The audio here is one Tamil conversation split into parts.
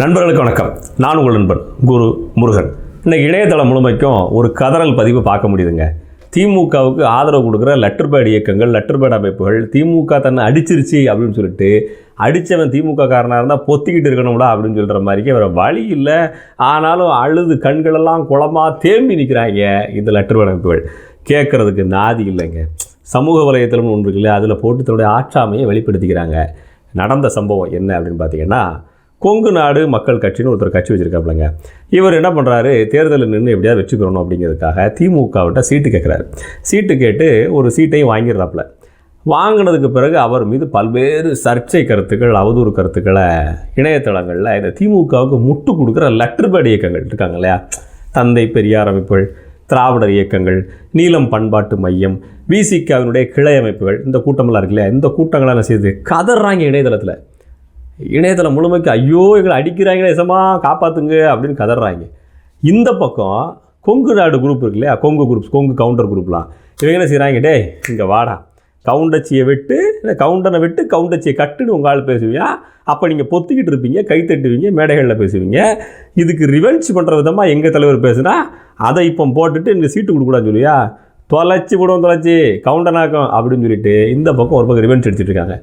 நண்பர்களுக்கு வணக்கம். நான் உங்கள் நண்பன் குரு முருகன். இன்னைக்கு இணையதளம் முழுமைக்கும் ஒரு கதறல் பதிவு பார்க்க முடியுதுங்க. திமுகவுக்கு ஆதரவு கொடுக்குற லெட்டர் பேட் இயக்கங்கள் லெட்டர் பேட் அமைப்புகள் திமுக தன்னை அடிச்சிருச்சு அப்படின்னு சொல்லிட்டு அடித்தவன் திமுக காரனாக இருந்தால் பொத்திக்கிட்டு இருக்கணும்டா அப்படின்னு சொல்கிற மாதிரிக்கு வேறு வழி இல்லை. ஆனாலும் அழுது கண்களெல்லாம் குளமாக தேம்பி நிற்கிறாங்க இந்த லெட்டர் பேட் அமைப்புகள். கேட்குறதுக்கு நாதி இல்லைங்க. சமூக வலையத்தளம்னு ஒன்று இருக்குல்ல அதில் போட்டு தன்னுடைய ஆற்றாமையை வெளிப்படுத்திக்கிறாங்க. நடந்த சம்பவம் என்ன அப்படின்னு பார்த்தீங்கன்னா கொங்கு நாடு மக்கள் கட்சின்னு ஒருத்தர் கட்சி வச்சுருக்காப்புலங்க. இவர் என்ன பண்ணுறாரு தேர்தலில் நின்று எப்படியாவது வச்சுக்கிறணும் அப்படிங்கிறதுக்காக திமுகவிட்ட சீட்டு கேட்குறாரு சீட்டு கேட்டு ஒரு சீட்டையும் வாங்கிடுறாப்புல வாங்கினதுக்கு பிறகு அவர் மீது பல்வேறு சர்ச்சை கருத்துக்கள் அவதூறு கருத்துக்களை இணையதளங்களில் இந்த திமுகவுக்கு முட்டு கொடுக்குற லெட்டர் பேட் இயக்கங்கள் இருக்காங்க இல்லையா? தந்தை பெரியார் அமைப்புகள் திராவிடர் இயக்கங்கள் நீலம் பண்பாட்டு மையம் விசிகாவினுடைய கிளை அமைப்புகள் இந்த கூட்டமெல்லாம் இருக்கு இல்லையா? இந்த கூட்டங்களெல்லாம் செய்து செய்யுது? கதறாங்க இணையதளத்தில். இணையதளம் முழுமைக்கு ஐயோ எங்களை அடிக்கிறாங்களே எசமா காப்பாற்றுங்க அப்படின்னு கதறாங்க. இந்த பக்கம் கொங்கு நாடு குரூப் இருக்கு இல்லையா? கொங்கு குரூப் கொங்கு கவுண்டர் குரூப்லாம் இவங்க என்ன செய்கிறாங்க டே இங்கே வாடா. கவுண்டச்சியை விட்டு இல்லை கவுண்டனை விட்டு கவுண்டச்சியை கட்டுன்னு உங்கள் ஆள் பேசுவீங்க. அப்போ நீங்கள் பொத்திக்கிட்டு இருப்பீங்க கை தட்டுவீங்க மேடைகளில் பேசுவீங்க. இதுக்கு ரிவெஞ்ச் பண்ணுற விதமாக எங்கள் தலைவர் பேசுனா அதை இப்போ போட்டுட்டு இந்த சீட்டு கொடுக்கூடாதுன்னு சொல்லியா தொலைச்சி விடுவோம் தொலைச்சி. கவுண்டனாக்கம் அப்படின்னு சொல்லிட்டு இந்த பக்கம் ஒரு பக்கம் ரிவெஞ்ச் எடுத்துகிட்டு இருக்காங்க.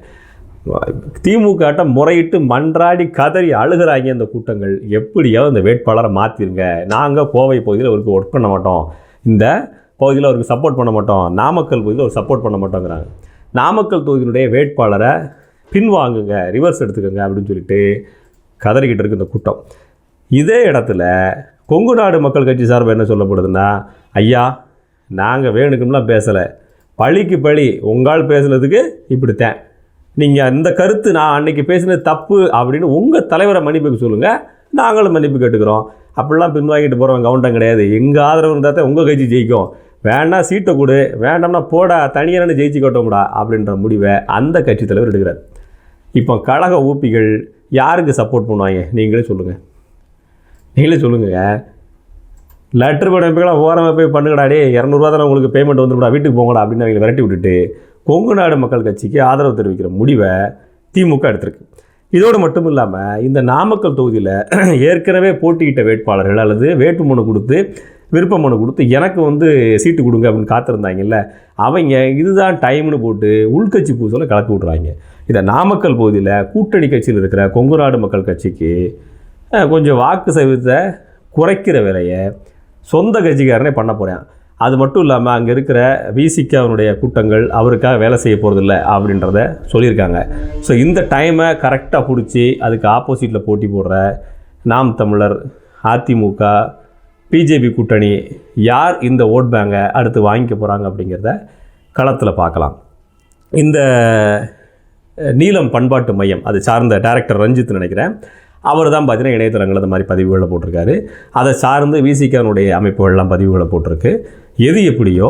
திமுகட்ட முறையிட்டு மன்றாடி கதறி அழுகிறாங்க இந்த கூட்டங்கள். எப்படியாவது இந்த வேட்பாளரை மாற்றிருங்க நாங்கள் கோவை பகுதியில் அவருக்கு ஒர்க் பண்ண மாட்டோம். இந்த பகுதியில் அவருக்கு சப்போர்ட் பண்ண மாட்டோம். நாமக்கல் பகுதியில் அவர் சப்போர்ட் பண்ண மாட்டோங்கிறாங்க. நாமக்கல் தொகுதியினுடைய வேட்பாளரை பின்வாங்குங்க ரிவர்ஸ் எடுத்துக்கோங்க அப்படின்னு சொல்லிட்டு கதறிக்கிட்டு இருக்கு இந்த கூட்டம். இதே இடத்துல கொங்கு நாடு மக்கள் கட்சி சார்பு என்ன சொல்லப்படுதுன்னா ஐயா நாங்கள் வேணுக்கும்லாம் பேசலை. பழிக்கு பழி. உங்கால் பேசுனதுக்கு இப்படித்தேன். நீங்கள் இந்த கருத்து நான் அன்னைக்கு பேசினது தப்பு அப்படின்னு உங்கள் தலைவரை மன்னிப்புக்கு சொல்லுங்கள் நாங்களும் மன்னிப்பு கேட்டுக்கிறோம். அப்படிலாம் பின்வாங்கிட்டு போகிறவங்க கவுண்டம் கிடையாது. எங்கள் ஆதரவு இருந்தால் தான் உங்கள் கட்சி ஜெயிக்கும். வேணா சீட்டை கொடு. வேண்டாம்னா போடா. தனியானு ஜெயிச்சு கட்டோம்டா அப்படின்ற முடிவை அந்த கட்சி தலைவர் எடுக்கிறார். இப்போ கழக ஊப்பிகள் யாருக்கு சப்போர்ட் பண்ணுவாங்க? நீங்களே சொல்லுங்கள் நீங்களே சொல்லுங்கள் லெட்டர் படமைப்புகளாம் ஓரமாக போய் பண்ணுங்கடா. டே இரநூறுவா தானே உங்களுக்கு பேமெண்ட் வந்துடும்டா வீட்டுக்கு போங்கடா அப்படின்னு அவங்களை விரட்டி விட்டுட்டு கொங்கு நாடு மக்கள் கட்சிக்கு ஆதரவு தெரிவிக்கிற முடிவை திமுக எடுத்திருக்கு. இதோடு மட்டும் இல்லாமல் இந்த நாமக்கல் தொகுதியில் ஏற்கனவே போட்டியிட்ட வேட்பாளர்கள் அல்லது வேட்புமனு கொடுத்து விருப்ப மனு கொடுத்து எனக்கு வந்து சீட்டு கொடுங்க அப்படின்னு காத்திருந்தாங்கல்ல அவங்க இதுதான் டைம்னு போட்டு உள்கட்சி பூசலை கலப்பி விட்றாங்க இதை நாமக்கல் பகுதியில் கூட்டணி கட்சியில் இருக்கிற கொங்கு நாடு மக்கள் கட்சிக்கு கொஞ்சம் வாக்கு சதவீதத்தை குறைக்கிற வேலையை சொந்த கட்சிக்காரனே பண்ண போகிறேன் அது மட்டும் இல்லாமல் அங்கே இருக்கிற விசிகாவினுடைய கூட்டங்கள் அவருக்காக வேலை செய்ய போகிறதில்ல அப்படின்றத சொல்லியிருக்காங்க. ஸோ இந்த டைமை கரெக்டாக பிடிச்சி அதுக்கு ஆப்போசிட்டில் போட்டி போடுற நாம் தமிழர் அதிமுக பிஜேபி கூட்டணி யார் இந்த ஓட் பேங்கை அடுத்து வாங்கிக்க போகிறாங்க அப்படிங்கிறத களத்தில் பார்க்கலாம். இந்த நீலம் பண்பாட்டு மையம் அது சார்ந்த டேரக்டர் ரஞ்சித் நினைக்கிறேன் அவர் தான் பார்த்தீங்கன்னா இணையதளங்கள் அந்த மாதிரி பதிவுகளை போட்டிருக்காரு. அதை சார்ந்து விசிகானுடைய அமைப்புகள்லாம் பதிவுகளை போட்டிருக்கு. எது எப்படியோ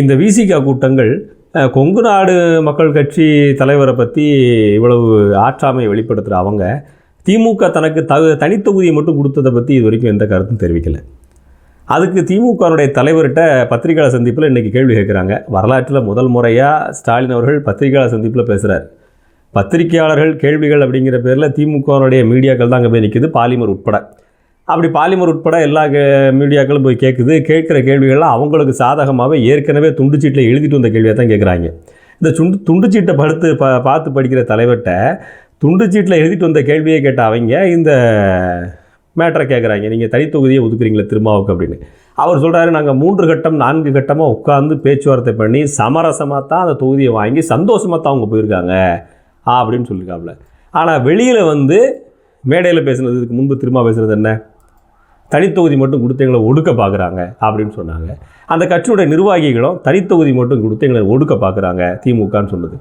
இந்த விசிகா கூட்டங்கள் கொங்கு நாடு மக்கள் கட்சி தலைவரை பற்றி இவ்வளவு ஆற்றாமையை வெளிப்படுத்துகிற அவங்க திமுக தனக்கு தகு தனித்தொகுதியை மட்டும் கொடுத்ததை பற்றி இது வரைக்கும் எந்த கருத்தும் தெரிவிக்கலை. அதுக்கு திமுகனுடைய தலைவர்கிட்ட பத்திரிகையாளர் சந்திப்பில் இன்றைக்கி கேள்வி கேட்குறாங்க. வரலாற்றில் முதல் முறையாக ஸ்டாலின் அவர்கள் பத்திரிகையாளர் சந்திப்பில் பேசுகிறார் பத்திரிகையாளர்கள் கேள்விகள் அப்படிங்கிற பேரில் திமுகனுடைய மீடியாக்கள் தான் அங்கே போய் நிற்கிது பாலிமர் உட்பட. அப்படி பாலிமர் உட்பட எல்லா மீடியாக்களும் போய் கேட்குது கேட்குற கேள்விகள்லாம் அவங்களுக்கு சாதகமாகவே ஏற்கனவே துண்டுச்சீட்டில் எழுதிட்டு வந்த கேள்வியை தான் கேட்குறாங்க இந்த சுண்டு துண்டுச்சீட்டை படுத்து ப பார்த்து படிக்கிற தலைவர்கிட்ட துண்டுச்சீட்டில் எழுதிட்டு வந்த கேள்வியை கேட்ட அவங்க இந்த மேட்டரை கேட்குறாங்க நீங்கள் தனித்தொகுதியை ஒதுக்குறீங்களே திருமாவுக்கு அப்படின்னு. அவர் சொல்கிறாரு நாங்கள் மூன்று கட்டம் நான்கு கட்டமாக உட்காந்து பேச்சுவார்த்தை பண்ணி சமரசமாக தான் அந்த தொகுதியை வாங்கி சந்தோஷமாக தான் அவங்க போயிருக்காங்க. ஆ அப்படின்னு சொல்லியிருக்காப்புல ஆனால் வெளியில் வந்து மேடையில் பேசுனது இதுக்கு முன்பு திரும்ப பேசுனது என்ன? தனித்தொகுதி மட்டும் கொடுத்து எங்களை ஒடுக்க பார்க்குறாங்க அப்படின்னு சொன்னாங்க. அந்த கட்சியுடைய நிர்வாகிகளும் தனித்தொகுதி மட்டும் கொடுத்து எங்களை ஒடுக்க பார்க்குறாங்க திமுகன்னு சொன்னது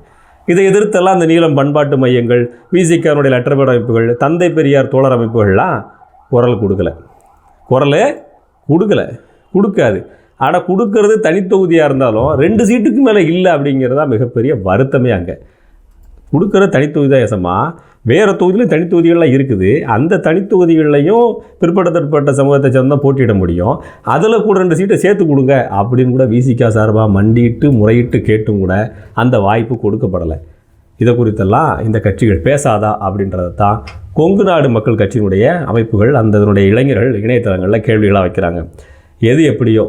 இதை எதிர்த்தெல்லாம் அந்த நீளம் பண்பாட்டு மையங்கள் விசிகாரனுடைய லெட்டர்பேட் அமைப்புகள் தந்தை பெரியார் தோழர் அமைப்புகள்லாம் குரல் கொடுக்கல. குரல் கொடுக்கல. கொடுக்காது. ஆனால் கொடுக்கறது தனித்தொகுதியாக இருந்தாலும் ரெண்டு சீட்டுக்கு மேலே இல்லை அப்படிங்கிறதா மிகப்பெரிய வருத்தமே அங்கே. கொடுக்குற தனித்தொகுதி தான் எசமா வேறு தொகுதியிலும் தனித்தொகுதிகள்லாம் இருக்குது. அந்த தனித்தொகுதிகள்லையும் தற்பட்ட சமூகத்தை சேர்ந்து தான் போட்டியிட முடியும். அதில் கூட ரெண்டு சீட்டை சேர்த்து கொடுங்க அப்படின்னு கூட விசிகா சார்பாக மண்டிட்டு முறையிட்டு கேட்டும் கூட அந்த வாய்ப்பு கொடுக்கப்படலை. இதை குறித்தெல்லாம் இந்த கட்சிகள் பேசாதா அப்படின்றத தான் கொங்கு நாடு மக்கள் கட்சியினுடைய அமைப்புகள் அந்த இதனுடைய இளைஞர்கள் இணையதளங்களில் கேள்விகளாக வைக்கிறாங்க. எது எப்படியோ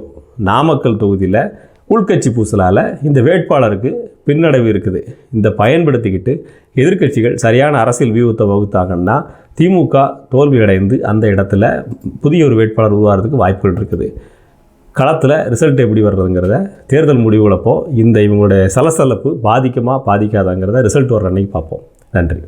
நாமக்கல் தொகுதியில் உள்கட்சி பூசலால் இந்த வேட்பாளருக்கு பின்னடைவு இருக்குது. இந்த பயன்படுத்திக்கிட்டு எதிர்க்கட்சிகள் சரியான அரசியல் வியூகத்தை வகுத்தாங்கன்னா திமுக தோல்வியடைந்து அந்த இடத்துல புதிய ஒரு வேட்பாளர் உருவாகிறதுக்கு வாய்ப்புகள் இருக்குது. களத்தில் ரிசல்ட் எப்படி வர்றதுங்கிறத தேர்தல் முடிவுகளப்போ இந்த இவங்களுடைய சலசலப்பு பாதிக்குமா பாதிக்காதாங்கிறத ரிசல்ட் வர்ற அன்னைக்கு பார்ப்போம். நன்றி.